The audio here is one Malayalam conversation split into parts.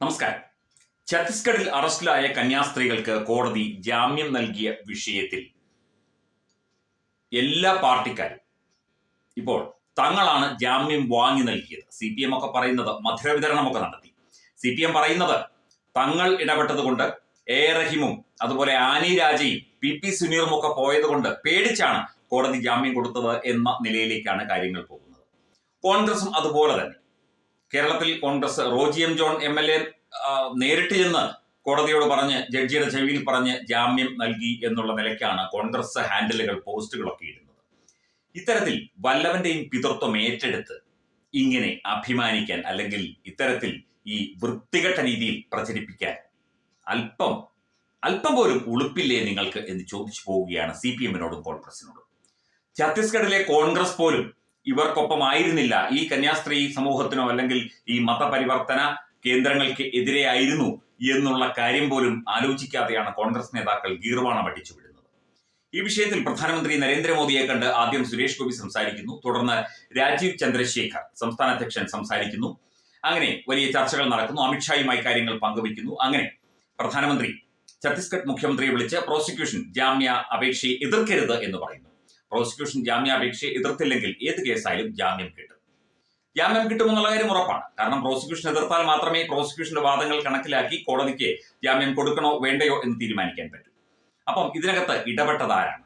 നമസ്കാരം. ഛത്തീസ്ഗഡിൽ അറസ്റ്റിലായ കന്യാസ്ത്രീകൾക്ക് കോടതി ജാമ്യം നൽകിയ വിഷയത്തിൽ എല്ലാ പാർട്ടിക്കാരും ഇപ്പോൾ തങ്ങളാണ് ജാമ്യം വാങ്ങി നൽകിയത്. സി പി എം ഒക്കെ പറയുന്നത് മധുര വിതരണമൊക്കെ നടത്തി. സി പി എം പറയുന്നത് തങ്ങൾ ഇടപെട്ടത് കൊണ്ട് എ റഹിമും അതുപോലെ ആനി രാജയും പി പി സുനീറും ഒക്കെ പോയത് കൊണ്ട് പേടിച്ചാണ് കോടതി ജാമ്യം കൊടുത്തത് എന്ന നിലയിലേക്കാണ് കാര്യങ്ങൾ പോകുന്നത്. കോൺഗ്രസും അതുപോലെ തന്നെ. കേരളത്തിൽ Congress Roji M John M L A നേരിട്ട് ചെന്ന് കോടതിയോട് പറഞ്ഞ് ജഡ്ജിയുടെ ചെവിയിൽ പറഞ്ഞ് ജാമ്യം നൽകി എന്നുള്ള നിലയ്ക്കാണ് കോൺഗ്രസ് ഹാൻഡിലുകൾ പോസ്റ്റുകളൊക്കെ ഇടുന്നത്. ഇത്തരത്തിൽ വല്ലവന്റെയും പിതൃത്വം ഏറ്റെടുത്ത് ഇങ്ങനെ അഭിമാനിക്കാൻ അല്ലെങ്കിൽ ഇത്തരത്തിൽ ഈ വൃത്തികെട്ട രീതിയിൽ പ്രചരിപ്പിക്കാൻ അല്പം അല്പം പോലും ഉളുപ്പില്ലേ നിങ്ങൾക്ക് എന്ന് ചോദിച്ചു പോവുകയാണ് സി പി എമ്മിനോടും കോൺഗ്രസിനോടും. ഛത്തീസ്ഗഡിലെ കോൺഗ്രസ് പോലും ഇവർക്കൊപ്പം ആയിരുന്നില്ല ഈ കന്യാസ്ത്രീ സമൂഹത്തിനോ അല്ലെങ്കിൽ ഈ മതപരിവർത്തന കേന്ദ്രങ്ങൾക്ക് എതിരെയായിരുന്നു എന്നുള്ള കാര്യം പോലും ആലോചിക്കാതെയാണ് കോൺഗ്രസ് നേതാക്കൾ ഗീർവാണ പഠിച്ചു വിടുന്നത് ഈ വിഷയത്തിൽ പ്രധാനമന്ത്രി നരേന്ദ്രമോദിയെ കണ്ട് ആദ്യം സുരേഷ് ഗോപി സംസാരിക്കുന്നു. തുടർന്ന് രാജീവ് ചന്ദ്രശേഖർ സംസ്ഥാന അധ്യക്ഷൻ സംസാരിക്കുന്നു. അങ്ങനെ വലിയ ചർച്ചകൾ നടക്കുന്നു. അമിത്ഷായുമായി കാര്യങ്ങൾ പങ്കുവയ്ക്കുന്നു. അങ്ങനെ പ്രധാനമന്ത്രി ഛത്തീസ്ഗഡ് മുഖ്യമന്ത്രിയെ വിളിച്ച് പ്രോസിക്യൂഷൻ ജാമ്യ അപേക്ഷയെ എതിർക്കരുത് എന്ന് പറയുന്നു. പ്രോസിക്യൂഷൻ ജാമ്യാപേക്ഷയെ എതിർത്തില്ലെങ്കിൽ ഏത് കേസായാലും ജാമ്യം കിട്ടും. ജാമ്യം കിട്ടുമെന്നുള്ള കാര്യം ഉറപ്പാണ്. കാരണം പ്രോസിക്യൂഷൻ എതിർത്താൽ മാത്രമേ പ്രോസിക്യൂഷന്റെ വാദങ്ങൾ കണക്കിലാക്കി കോടതിക്ക് ജാമ്യം കൊടുക്കണോ വേണ്ടയോ എന്ന് തീരുമാനിക്കാൻ പറ്റൂ. അപ്പം ഇതിനകത്ത് ഇടപെട്ടത് ആരാണ്?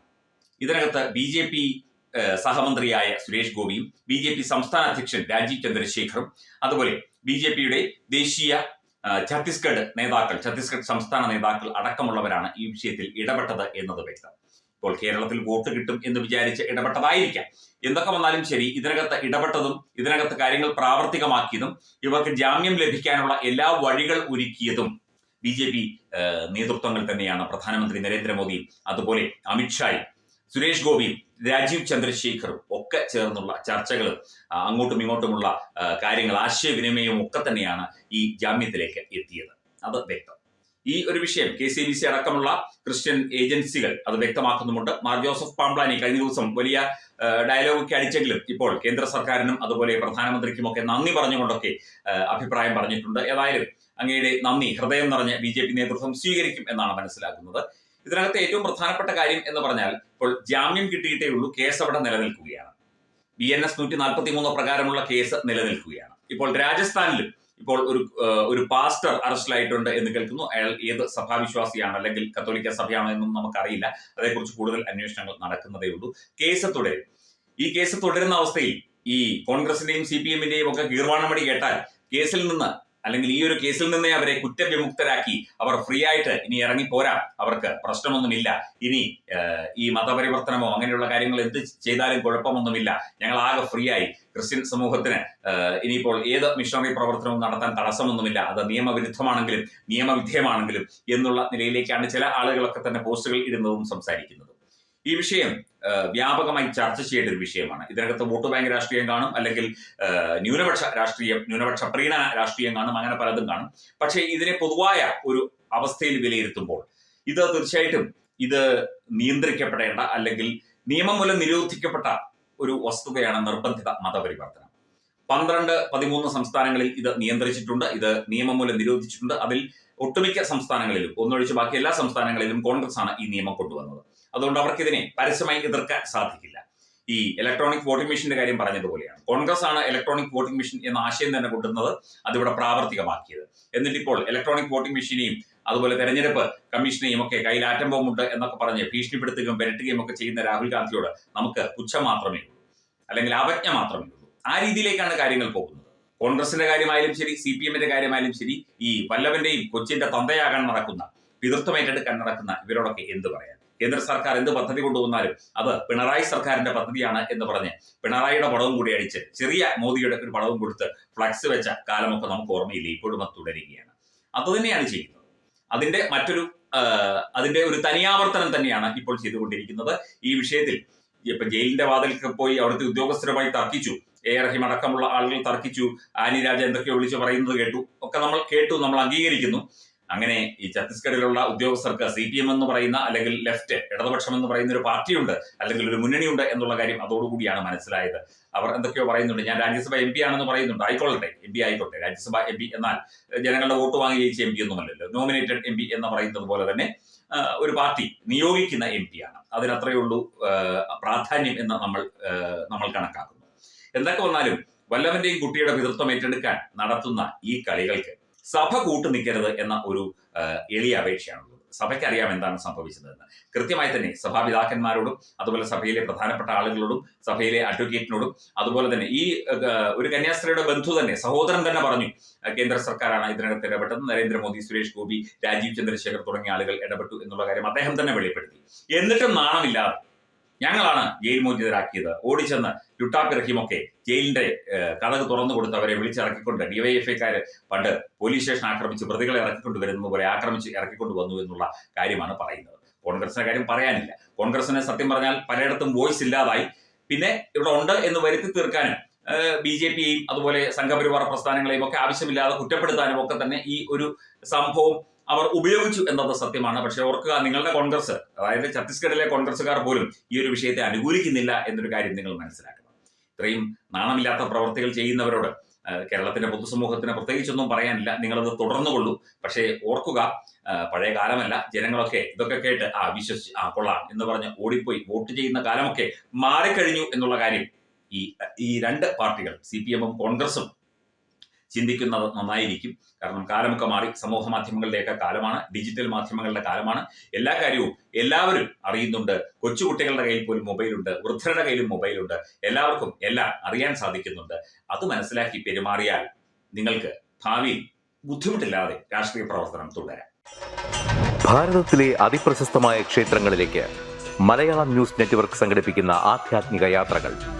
ഇതിനകത്ത് ബി ജെ പി സഹമന്ത്രിയായ സുരേഷ് ഗോപിയും ബി ജെ പി സംസ്ഥാന അധ്യക്ഷൻ രാജീവ് ചന്ദ്രശേഖറും അതുപോലെ ബി ജെ പിയുടെ ദേശീയ ഛത്തീസ്ഗഡ് നേതാക്കൾ ഛത്തീസ്ഗഡ് സംസ്ഥാന നേതാക്കൾ അടക്കമുള്ളവരാണ് ഈ വിഷയത്തിൽ ഇടപെട്ടത് എന്നത് വ്യക്തം. ഇപ്പോൾ കേരളത്തിൽ വോട്ട് കിട്ടും എന്ന് വിചാരിച്ച് ഇടപെട്ടതായിരിക്കാം. എന്തൊക്കെ വന്നാലും ശരി ഇതിനകത്ത് ഇടപെട്ടതും ഇതിനകത്ത് കാര്യങ്ങൾ പ്രാവർത്തികമാക്കിയതും ഇവർക്ക് ജാമ്യം ലഭിക്കാനുള്ള എല്ലാ വഴികൾ ഒരുക്കിയതും ബി ജെ പി നേതൃത്വങ്ങൾ തന്നെയാണ്. പ്രധാനമന്ത്രി നരേന്ദ്രമോദിയും അതുപോലെ അമിത്ഷായും സുരേഷ് ഗോപിയും രാജീവ് ചന്ദ്രശേഖറും ഒക്കെ ചേർന്നുള്ള ചർച്ചകൾ അങ്ങോട്ടും ഇങ്ങോട്ടുമുള്ള കാര്യങ്ങൾ ആശയവിനിമയവും ഒക്കെ തന്നെയാണ് ഈ ജാമ്യത്തിലേക്ക് എത്തിയത്. അത് വ്യക്തം. ഈ ഒരു വിഷയം കെ സി ബി സി അടക്കമുള്ള ക്രിസ്ത്യൻ ഏജൻസികൾ അത് വ്യക്തമാക്കുന്നുമുണ്ട്. മാർ ജോസഫ് പാംപ്ലാനി കഴിഞ്ഞ ദിവസം വലിയ ഡയലോഗൊക്കെ അടിച്ചെങ്കിലും ഇപ്പോൾ കേന്ദ്ര സർക്കാരിനും അതുപോലെ പ്രധാനമന്ത്രിക്കും ഒക്കെ നന്ദി പറഞ്ഞുകൊണ്ടൊക്കെ അഭിപ്രായം പറഞ്ഞിട്ടുണ്ട്. ഏതായാലും അങ്ങയുടെ നന്ദി ഹൃദയം നിറഞ്ഞ ബി ജെ പി നേതൃത്വം സ്വീകരിക്കും എന്നാണ് മനസ്സിലാക്കുന്നത് ഇതിനകത്ത് ഏറ്റവും പ്രധാനപ്പെട്ട കാര്യം എന്ന് പറഞ്ഞാൽ ഇപ്പോൾ ജാമ്യം കിട്ടിയിട്ടേ ഉള്ളൂ കേസ് അവിടെ നിലനിൽക്കുകയാണ്. ബി എൻ എസ് നൂറ്റി നാൽപ്പത്തി മൂന്ന് പ്രകാരമുള്ള കേസ് നിലനിൽക്കുകയാണ്. ഇപ്പോൾ രാജസ്ഥാനിലും ഇപ്പോൾ ഒരു ഒരു പാസ്റ്റർ അറസ്റ്റിലായിട്ടുണ്ട് എന്ന് കേൾക്കുന്നു. അയാൾ ഏത് സഭാവിശ്വാസിയാണ് അല്ലെങ്കിൽ കത്തോലിക്ക സഭയാണോ എന്നും നമുക്കറിയില്ല. അതേക്കുറിച്ച് കൂടുതൽ അന്വേഷണങ്ങൾ നടക്കുന്നതേ ഉള്ളൂ. കേസ് തുടരും. ഈ കേസ് തുടരുന്ന അവസ്ഥയിൽ ഈ കോൺഗ്രസിന്റെയും സി പി എമ്മിന്റെയും ഒക്കെ കീർവാണമടി കേട്ടാൽ കേസിൽ നിന്ന് അല്ലെങ്കിൽ ഈ ഒരു കേസിൽ നിന്നേ അവരെ കുറ്റവിമുക്തരാക്കി അവർ ഫ്രീ ആയിട്ട് ഇനി ഇറങ്ങിപ്പോരാ അവർക്ക് പ്രശ്നമൊന്നുമില്ല. ഇനി ഈ മതപരിവർത്തനമോ അങ്ങനെയുള്ള കാര്യങ്ങൾ എന്ത് ചെയ്താലും കുഴപ്പമൊന്നുമില്ല. ഞങ്ങൾ ആകെ ഫ്രീ ആയി. ക്രിസ്ത്യൻ സമൂഹത്തിന് ഇനിയിപ്പോൾ ഏത് മിഷണറി പ്രവർത്തനവും നടത്താൻ തടസ്സമൊന്നുമില്ല. അത് നിയമവിരുദ്ധമാണെങ്കിലും നിയമവിധേയമാണെങ്കിലും എന്നുള്ള നിലയിലേക്കാണ് ചില ആളുകളൊക്കെ തന്നെ പോസ്റ്റുകൾ ഇടുന്നതും സംസാരിക്കുന്നതും. ഈ വിഷയം വ്യാപകമായി ചർച്ച ചെയ്യേണ്ട ഒരു വിഷയമാണ്. ഇതിനകത്ത് വോട്ട് ബാങ്ക് രാഷ്ട്രീയം കാണും അല്ലെങ്കിൽ ന്യൂനപക്ഷ രാഷ്ട്രീയം ന്യൂനപക്ഷ പ്രീണ രാഷ്ട്രീയം കാണും അങ്ങനെ പലതും കാണും. പക്ഷേ ഇതിനെ പൊതുവായ ഒരു അവസ്ഥയിൽ വിലയിരുത്തുമ്പോൾ ഇത് തീർച്ചയായിട്ടും ഇത് നിയന്ത്രിക്കപ്പെടേണ്ട അല്ലെങ്കിൽ നിയമം മൂലം നിരോധിക്കപ്പെട്ട ഒരു വസ്തുതയാണ് നിർബന്ധിത മതപരിവർത്തനം. പന്ത്രണ്ട് പതിമൂന്ന് സംസ്ഥാനങ്ങളിൽ ഇത് നിയന്ത്രിച്ചിട്ടുണ്ട് ഇത് നിയമം മൂലം നിരോധിച്ചിട്ടുണ്ട്. അതിൽ ഒട്ടുമിക്ക സംസ്ഥാനങ്ങളിലും ഒന്നൊഴിച്ച് ബാക്കി എല്ലാ സംസ്ഥാനങ്ങളിലും കോൺഗ്രസ് ആണ് ഈ നിയമം കൊണ്ടുവന്നത്. അതുകൊണ്ട് അവർക്ക് ഇതിനെ പരസ്യമായി എതിർക്കാൻ സാധിക്കില്ല. ഈ ഇലക്ട്രോണിക് വോട്ടിംഗ് മെഷീന്റെ കാര്യം പറഞ്ഞതുപോലെയാണ്. കോൺഗ്രസ് ആണ് ഇലക്ട്രോണിക് വോട്ടിംഗ് മെഷീൻ എന്ന ആശയം തന്നെ കൊണ്ടുവന്നത് അതിവിടെ പ്രാവർത്തികമാക്കിയത്. എന്നിട്ട് ഇപ്പോൾ ഇലക്ട്രോണിക് വോട്ടിംഗ് മെഷീനെയും അതുപോലെ തെരഞ്ഞെടുപ്പ് കമ്മീഷനെയും ഒക്കെ കയ്യിൽ ആറ്റം ബോംബുണ്ട് എന്നൊക്കെ പറഞ്ഞ് ഭീഷണിപ്പെടുത്തുകയും വരട്ടുകയും ഒക്കെ ചെയ്യുന്ന രാഹുൽ ഗാന്ധിയോട് നമുക്ക് പുച്ഛം മാത്രമേ ഉള്ളൂ. അല്ലെങ്കിൽ അവജ്ഞ മാത്രമേ ഉള്ളൂ. ആ രീതിയിലേക്കാണ് കാര്യങ്ങൾ പോകുന്നത്. കോൺഗ്രസിന്റെ കാര്യമായാലും ശരി സി പി എമ്മിന്റെ കാര്യമായാലും ശരി ഈ വല്ലവന്റെയും കൊച്ചിന്റെ തന്തയാകാൻ നടക്കുന്ന പിതൃത്വം ഏറ്റെടുക്കാൻ നടക്കുന്ന ഇവരോടൊക്കെ എന്ത് പറയാൻ കേന്ദ്ര സർക്കാർ എന്ത് പദ്ധതി കൊണ്ടുവന്നാലും അത് പിണറായി സർക്കാരിന്റെ പദ്ധതിയാണ് എന്ന് പറഞ്ഞ് പിണറായിയുടെ പടവും കൂടി അടിച്ച് ചെറിയ മോദിയുടെ ഒരു പടവും കൊടുത്ത് ഫ്ലക്സ് വെച്ച കാലമൊക്കെ നമുക്ക് ഓർമ്മയില്ല? ഇപ്പോഴും അത് തുടരുകയാണ്. അതുതന്നെയാണ് ചെയ്യുന്നത്. അതിന്റെ മറ്റൊരു അതിന്റെ ഒരു തനിയാവർത്തനം തന്നെയാണ് ഇപ്പോൾ ചെയ്തുകൊണ്ടിരിക്കുന്നത്. ഈ വിഷയത്തിൽ ഇപ്പൊ ജയിലിന്റെ വാതിൽക്ക് പോയി അവിടുത്തെ ഉദ്യോഗസ്ഥരുമായി തർക്കിച്ചു. എ. ആർ. റഹീം അടക്കമുള്ള ആളുകൾ തർക്കിച്ചു. ആനി രാജ എന്തൊക്കെയോ വിളിച്ച് പറയുന്നത് കേട്ടു. ഒക്കെ നമ്മൾ കേട്ടു നമ്മൾ അംഗീകരിക്കുന്നു. അങ്ങനെ ഈ ഛത്തീസ്ഗഡിലുള്ള ഉദ്യോഗസ്ഥർക്ക് സി പി എം എന്ന് പറയുന്ന അല്ലെങ്കിൽ ലെഫ്റ്റ് ഇടതുപക്ഷം എന്ന് പറയുന്ന ഒരു പാർട്ടിയുണ്ട് അല്ലെങ്കിൽ ഒരു മുന്നണിയുണ്ട് എന്നുള്ള കാര്യം അതോടുകൂടിയാണ് മനസ്സിലായത്. അവർ എന്തൊക്കെയോ പറയുന്നുണ്ട്. ഞാൻ രാജ്യസഭ എം പി ആണെന്ന് പറയുന്നുണ്ട്. ആയിക്കൊള്ളട്ടെ. എം പി ആയിക്കോട്ടെ. രാജ്യസഭ എം പി എന്നാൽ ജനങ്ങളുടെ വോട്ട് വാങ്ങി ജയിച്ച എം പി ഒന്നുമല്ലല്ലോ നോമിനേറ്റഡ് എം പി എന്ന് പറയുന്നത് പോലെ തന്നെ ഒരു പാർട്ടി നിയോഗിക്കുന്ന എം പി ആണ്. അതിനത്രയേ ഉള്ളൂ പ്രാധാന്യം എന്ന് നമ്മൾ നമ്മൾ കണക്കാക്കുന്നു. എന്തൊക്കെ വന്നാലും വല്ലവന്റെയും കുട്ടിയുടെ പിതൃത്വം ഏറ്റെടുക്കാൻ നടത്തുന്ന ഈ കളികൾക്ക് സഭ കൂട്ടു നിൽക്കരുത് എന്ന ഒരു എളിയ അപേക്ഷയാണുള്ളത്. സഭയ്ക്ക് അറിയാം എന്താണ് സംഭവിച്ചതെന്ന്. കൃത്യമായി തന്നെ സഭാപിതാക്കന്മാരോടും അതുപോലെ സഭയിലെ പ്രധാനപ്പെട്ട ആളുകളോടും സഭയിലെ അഡ്വക്കേറ്റിനോടും അതുപോലെ തന്നെ ഈ ഒരു കന്യാസ്ത്രീയുടെ ബന്ധു തന്നെ സഹോദരൻ തന്നെ പറഞ്ഞു കേന്ദ്ര സർക്കാരാണ് ഇതിനകത്ത് ഇടപെട്ടത്. നരേന്ദ്രമോദി സുരേഷ് ഗോപി രാജീവ് ചന്ദ്രശേഖർ തുടങ്ങിയ ആളുകൾ ഇടപെട്ടു എന്നുള്ള കാര്യം അദ്ദേഹം തന്നെ വെളിപ്പെടുത്തി. എന്നിട്ടും നാണമില്ലാതെ ഞങ്ങളാണ് ജയിൽ മോചിതരാക്കിയത് ഓടിച്ചെന്ന് ലുട്ടാപ്പി റഹീമൊക്കെ ജയിലിന്റെ കഥകൾ കഥക് തുറന്നു കൊടുത്ത് അവരെ വിളിച്ചിറക്കിക്കൊണ്ട് ഡിവൈഎഫ്ഐക്കാര് പണ്ട് പോലീസ് സ്റ്റേഷൻ ആക്രമിച്ച് പ്രതികളെ ഇറക്കിക്കൊണ്ട് വരുന്നത് പോലെ ആക്രമിച്ച് ഇറക്കിക്കൊണ്ട് വന്നു എന്നുള്ള കാര്യമാണ് പറയുന്നത്. കോൺഗ്രസിന്റെ കാര്യം പറയാനില്ല. കോൺഗ്രസിന് സത്യം പറഞ്ഞാൽ പലയിടത്തും വോയിസ് ഇല്ലാതായി. പിന്നെ ഇവിടെ ഉണ്ട് എന്ന് വരുത്തി തീർക്കാനും ബി ജെ പിയെയും അതുപോലെ സംഘപരിവാർ പ്രസ്ഥാനങ്ങളെയും ഒക്കെ ആവശ്യമില്ലാതെ കുറ്റപ്പെടുത്താനും ഒക്കെ തന്നെ ഈ ഒരു സംഭവം അവർ ഉപയോഗിച്ചു എന്നത് സത്യമാണ്. പക്ഷെ ഓർക്കുക നിങ്ങളുടെ കോൺഗ്രസ് അതായത് ഛത്തീസ്ഗഡിലെ കോൺഗ്രസ്സുകാർ പോലും ഈ ഒരു വിഷയത്തെ അനുകൂലിക്കുന്നില്ല എന്നൊരു കാര്യം നിങ്ങൾ മനസ്സിലാക്കണം. ഇത്രയും നാണമില്ലാത്ത പ്രവർത്തികൾ ചെയ്യുന്നവരോട് കേരളത്തിന്റെ പൊതുസമൂഹത്തിന് പ്രത്യേകിച്ചൊന്നും പറയാനില്ല. നിങ്ങളത് തുടർന്നുകൊള്ളൂ. പക്ഷേ ഓർക്കുക പഴയ കാലമല്ല ജനങ്ങളൊക്കെ ഇതൊക്കെ കേട്ട് ആ വിശ്വസിച്ച് ആ കൊള്ളാം എന്ന് പറഞ്ഞ് ഓടിപ്പോയി വോട്ട് ചെയ്യുന്ന കാലമൊക്കെ മാറിക്കഴിഞ്ഞു എന്നുള്ള കാര്യം ഈ ഈ രണ്ട് പാർട്ടികൾ സി പി എമ്മും കോൺഗ്രസും ചിന്തിക്കുന്നത് നന്നായിരിക്കും. കാരണം കാലമൊക്കെ മാറി സമൂഹ മാധ്യമങ്ങളുടെയൊക്കെ കാലമാണ് ഡിജിറ്റൽ മാധ്യമങ്ങളുടെ കാലമാണ്. എല്ലാ കാര്യവും എല്ലാവരും അറിയുന്നുണ്ട്. കൊച്ചുകുട്ടികളുടെ കയ്യിൽ പോലും മൊബൈലുണ്ട് വൃദ്ധരുടെ കയ്യിലും മൊബൈലുണ്ട്. എല്ലാവർക്കും എല്ലാം അറിയാൻ സാധിക്കുന്നുണ്ട്. അത് മനസ്സിലാക്കി പെരുമാറിയാൽ നിങ്ങൾക്ക് ഭാവിയിൽ ബുദ്ധിമുട്ടില്ലാതെ രാഷ്ട്രീയ പ്രവർത്തനം തുടരാം. ഭാരതത്തിലെ അതിപ്രശസ്തമായ ക്ഷേത്രങ്ങളിലേക്ക് മലയാളം ന്യൂസ് നെറ്റ്വർക്ക് സംഘടിപ്പിക്കുന്ന ആധ്യാത്മിക യാത്രകൾ.